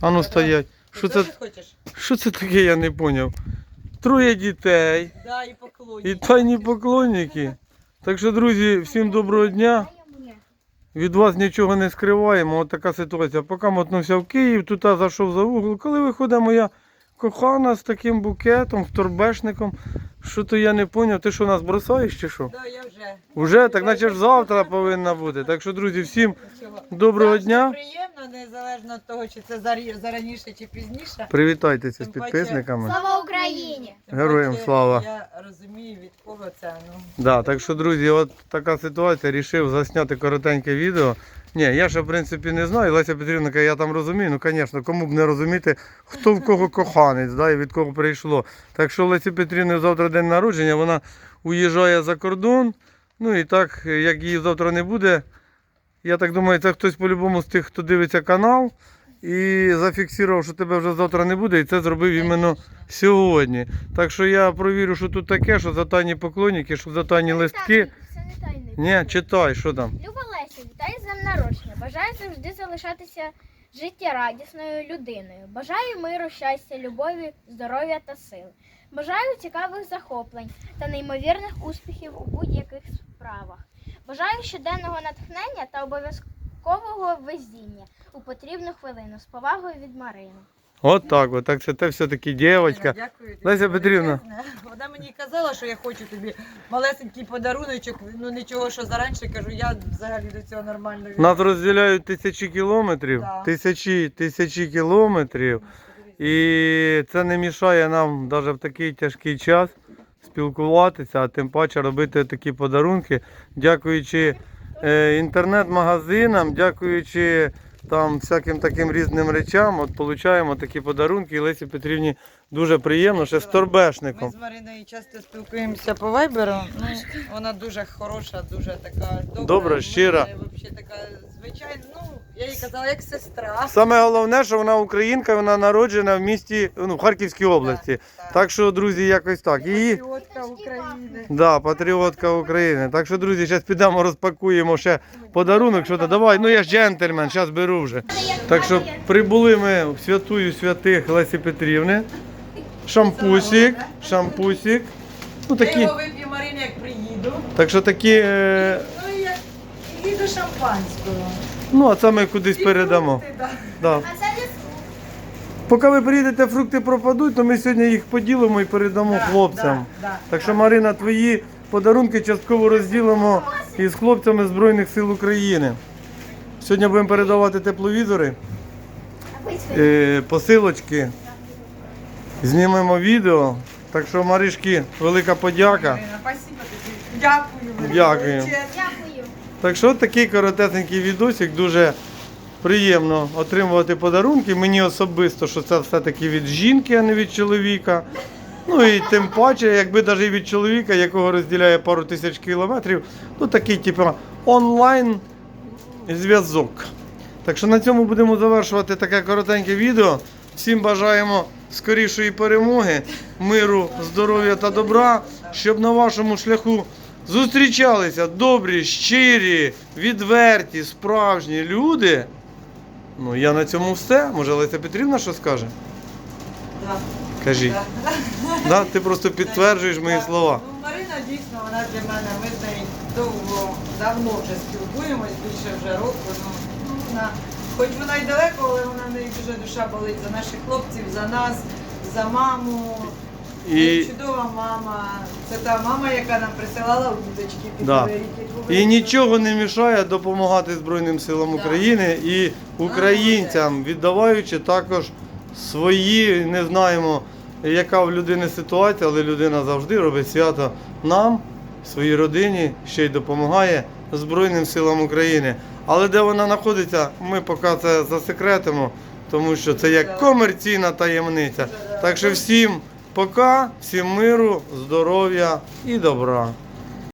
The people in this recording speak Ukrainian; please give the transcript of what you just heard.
А ну стоять. Що це, хочеш? що це таке, я не зрозумів. Троє дітей Да, і тайні поклонники. Так що, друзі, всім доброго дня. Від вас нічого не скриваємо. От така ситуація. Поки мотнувся в Київ, тут зайшов за угол. Коли виходить моя кохана з таким букетом, вторбешником, що то я не зрозумів, ти що нас бросаєш чи що? Да, я вже. Уже, так наче ж завтра повинна бути. Так що, друзі, всім Чого? доброго Завжди дня. Приємно, незалежно від того, чи це зараніше чи пізніше. Привітайтеся з Тим паче- підписниками. Слава Україні! Тим Героям паче, слава. Я розумію, від кого це. Ну. Да, так що, друзі, от така ситуація. Рішив засняти коротеньке відео. Ні, я ще в принципі не знаю. Леся Петрівна, я там розумію. Ну, звісно, кому б не розуміти, хто в кого коханець, да, і від кого прийшло. Так що Лесі Петрівни завтра день народження, вона уїжджає за кордон. Ну і так, як її завтра не буде, я так думаю, це хтось по-любому з тих, хто дивиться канал. І зафіксував, що тебе вже завтра не буде, і це зробив іменно сьогодні. Так що я провірю, що тут таке, що за тайні поклонники, що за тайні листки. Це не тайний. Ні, читай, що там. Люба Леся, вітаю з днем народження. Бажаю завжди залишатися життєрадісною людиною. Бажаю миру, щастя, любові, здоров'я та сили. Бажаю цікавих захоплень та неймовірних успіхів у будь-яких справах. Бажаю щоденного натхнення та обов'язкового везіння у потрібну хвилину з повагою від Марини. От так, от так це те все-таки дівчинка. Дякую тобі, Леся Петрівна. величезне. Вона мені казала, що я хочу тобі малесенький подаруночок, ну нічого, що зараніше кажу, я взагалі до цього нормально. Нас розділяють тисячі кілометрів, Да. тисячі, тисячі кілометрів. І це не мішає нам навіть в такий тяжкий час спілкуватися, а тим паче робити такі подарунки, дякуючи е, інтернет-магазинам, дякуючи там всяким таким різним речам, от получаємо такі подарунки. І Лесі Петрівні дуже приємно, ще з торбешником. Ми з Мариною часто спілкуємося по вайберу. Ну, вона дуже хороша, дуже така добра. Добра, щира. Взагалі така звичайна. Ну, я їй казала, як сестра. Саме головне, що вона українка, вона народжена в місті, ну, в Харківській області. Так, Так що, друзі, якось так. Її України. Да, патріотка України. Так що, друзі, зараз підемо розпакуємо ще подарунок. Що то давай. Ну я ж джентльмен, зараз беру вже. Так що прибули ми в святую святих Лесі Петрівни. Шампусик, шампусик. Ну Я його вип'ю Марині, як приїду. Так що такі. е, Ну і їду шампанського. Ну, а це ми кудись передамо. да. Поки ви приїдете, фрукти пропадуть, то ми сьогодні їх поділимо і передамо Да, хлопцям. да, да, Так що, да. Марина, твої подарунки частково розділимо із хлопцями Збройних сил України. Сьогодні будемо передавати тепловізори, е, посилочки, знімемо відео. Так що, Маришки, велика подяка. Марина, спасибо тобі. Дякую. Дякую. Дякую. Так що такий коротесенький відосик, дуже приємно отримувати подарунки. Мені особисто, що це все-таки від жінки, а не від чоловіка. Ну і тим паче, якби навіть від чоловіка, якого розділяє пару тисяч кілометрів, ну такий, типу, онлайн зв'язок. Так що на цьому будемо завершувати таке коротеньке відео. Всім бажаємо скорішої перемоги, миру, здоров'я та добра, щоб на вашому шляху зустрічалися добрі, щирі, відверті, справжні люди. Ну, я на цьому все. Може, Леся Петрівна що скаже? Да. Кажіть. Да. Да, ти просто підтверджуєш мої Так. слова. Ну, Марина дійсно, вона для мене, ми з нею довго, давно вже спілкуємось, більше вже року. Ну, ну, вона, хоч вона й далеко, але вона в неї дуже душа болить за наших хлопців, за нас, за маму. І-. Чудова мама. Це та мама, яка нам присилала удочки під Да. І нічого не мішає допомагати Збройним силам. України і українцям, віддаваючи також свої, не знаємо, яка в людини ситуація, але людина завжди робить свято нам, своїй родині, ще й допомагає Збройним силам України. Але де вона знаходиться, ми поки це засекретимо, тому що це як комерційна таємниця. Так що всім пока, всім миру, здоров'я і добра.